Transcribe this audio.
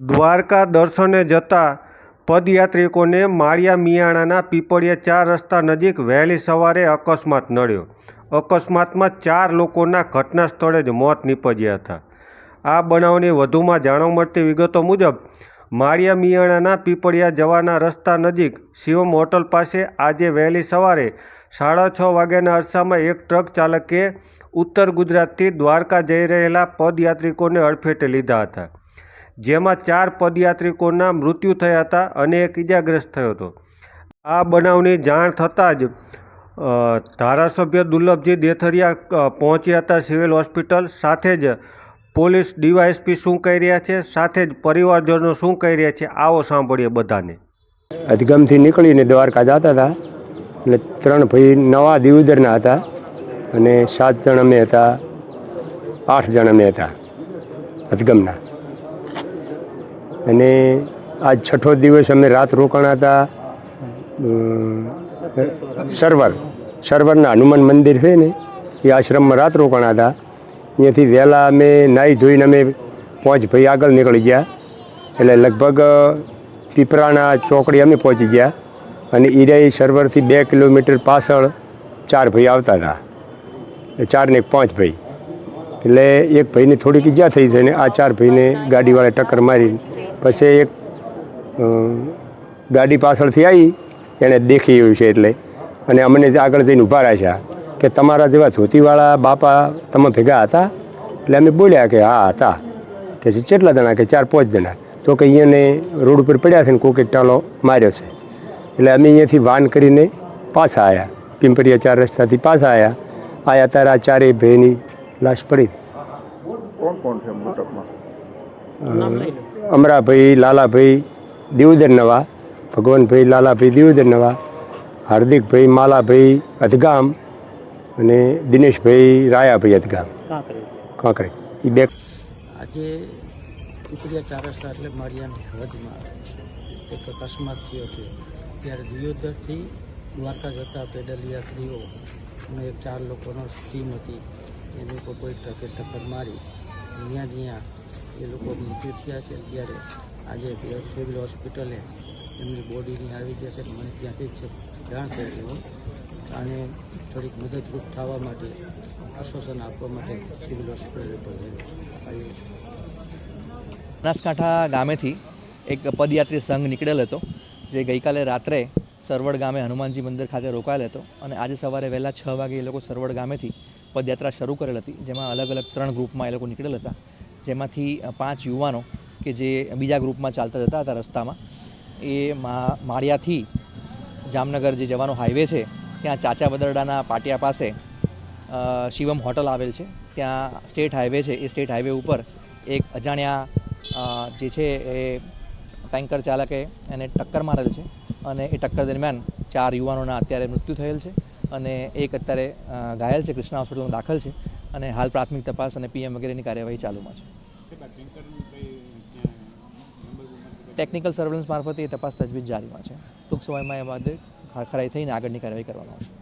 દ્વારકા દર્શને જતા પદયાત્રિકોને માળિયા મિયાણાના પીપળિયા ચાર રસ્તા નજીક વહેલી સવારે અકસ્માત નડ્યો. અકસ્માતમાં ચાર લોકોના ઘટના સ્થળે જ મોત નીપજ્યા હતા. આ બનાવની વધુમાં જાણવા મળતી વિગતો મુજબ, માળિયા મિયાણાના પીપળિયા જવાના રસ્તા નજીક શિવમ હોટલ પાસે આજે વહેલી સવારે સાડા છ વાગ્યાના અરસામાં એક ટ્રક ચાલકે ઉત્તર ગુજરાતથી દ્વારકા જઈ રહેલા પદયાત્રિકોને અડફેટે લીધા હતા. જેમાં ચાર પદયાત્રિકોના મૃત્યુ થયા હતા અને એક ઇજાગ્રસ્ત થયો હતો. આ બનાવની જાણ થતાં જ ધારાસભ્ય દુર્લભજી દેથરિયા પહોંચ્યા હતા સિવિલ હોસ્પિટલ. સાથે જ પોલીસ ડીવાયએસપી શું કહી રહ્યા છે? સાથે જ પરિવારજનો શું કહી રહ્યા છે? આવો સાંભળીએ બધાને. અધગમથી નીકળીને દ્વારકા જતા હતા. એટલે ત્રણ ભાઈ નવા દિવદરના હતા અને સાત જણ અમે હતા, આઠ જણ અમે હતા અધગમના અને આજ છઠ્ઠો દિવસ અમે રાત રોકાણા હતા સરવર સર્વર, સર્વરના હનુમાન મંદિર છે ને, એ આશ્રમમાં રાત રોકાણા હતા. અહીંયાથી વહેલા અમે નાહી ધોઈને અમે પાંચ ભાઈ આગળ નીકળી ગયા. એટલે લગભગ પીપરાના ચોકડી અમે પહોંચી ગયા અને ઈરાઈ સર્વરથી બે કિલોમીટર પાછળ ચાર ભાઈ આવતા હતા. ચાર ને પાંચ ભાઈ. એટલે એક ભાઈને થોડીક ઈજા થઈ છે ને આ ચાર ભાઈને ગાડીવાળા ટક્કર મારી. પછી એક ગાડી પાછળથી આવી એણે દેખી એવું છે એટલે. અને અમને આગળ જઈને ઊભા રાખ્યા કે તમારા જેવા ધોતીવાળા બાપા તમે ભેગા હતા? એટલે અમે બોલ્યા કે હા, હતા. કે કેટલા જણા? કે ચાર, પાંચ જણા. તો કે અહીંયાને રોડ ઉપર પડ્યા છે ને કોકે ટાલો માર્યો છે. એટલે અમે અહીંયાથી વાન કરીને પાછા આવ્યા પિંપરિયા ચાર રસ્તાથી પાછા આવ્યા આયા ત્યારે આ ચારેય ભાઈની લાશ પડી. કોણ કોણ છે મૃતકમાં? અમરાભાઈ લાલાભાઈ દિવદર નવા ભગવાનભાઈ લાલાભાઈ દિવદર નવા હાર્દિકભાઈ માલાભાઈ અધગામ અને દિનેશભાઈ રાયાભાઈ અધગામ. કાંકરે. એ બે આજે કુતરિયા ચાર રસ્તા એટલે મારિયાની હદમાં એક અકસ્માત થયો છે. ત્યારે દિયોદરથી દ્વારકા જતા પેડલ સ્ત્રીઓ અને એક ચાર લોકોનો ટીમ હતી. એ લોકો કોઈ ટ્રકે ટક્કર મારી. અહીંયા જ્યાં એ લોકો મૃત્યુ થયા છે ત્યારે આજે સિવિલ હોસ્પિટલે એમની બોડીની આવી ગયા છે મને ત્યાંથી જ જાણ હોય અને થોડીક મદદરૂપ થવા માટે, આશ્વાસન આપવા માટે સિવિલ હોસ્પિટલે છે બનાસકાંઠા ગામેથી એક પદયાત્રી સંઘ નીકળેલ હતો, જે ગઈકાલે રાત્રે સરવડ ગામે હનુમાનજી મંદિર ખાતે રોકાયેલ હતો. અને આજે સવારે વહેલા છ વાગે એ લોકો સરવડ ગામેથી પદયાત્રા શરૂ કરેલ હતી, જેમાં અલગ અલગ ત્રણ ગ્રુપમાં એ લોકો નીકળેલ હતા. જેમાંથી પાંચ યુવાનો કે જે બીજા ગ્રુપમાં ચાલતા જતા હતા રસ્તામાં, એ માળિયાથી જામનગર જે જવાનો હાઈવે છે, ત્યાં ચાચા બદરડાના પાટિયા પાસે શિવમ હોટલ આવેલ છે. ત્યાં સ્ટેટ હાઈવે છે, એ સ્ટેટ હાઈવે ઉપર એક અજાણ્યા જે છે એ ટેન્કર ચાલકે એને ટક્કર મારેલ છે અને એ ટક્કર દરમિયાન ચાર યુવાનોના અત્યારે મૃત્યુ થયેલ છે. અને એક અત્યારે ઘાયલ છે કૃષ્ણા હોસ્પિટલમાં દાખલ છે અને હાલ પ્રાથમિક તપાસ અને પીએમ વગેરેની કાર્યવાહી ચાલુમાં છે. ટેકનિકલ સર્વેલન્સ મારફતે એ તપાસ તજવીજ જારીમાં છે. ટૂંક સમયમાં એ બાદ ખરાઈ થઈને આગળની કાર્યવાહી કરવામાં આવશે.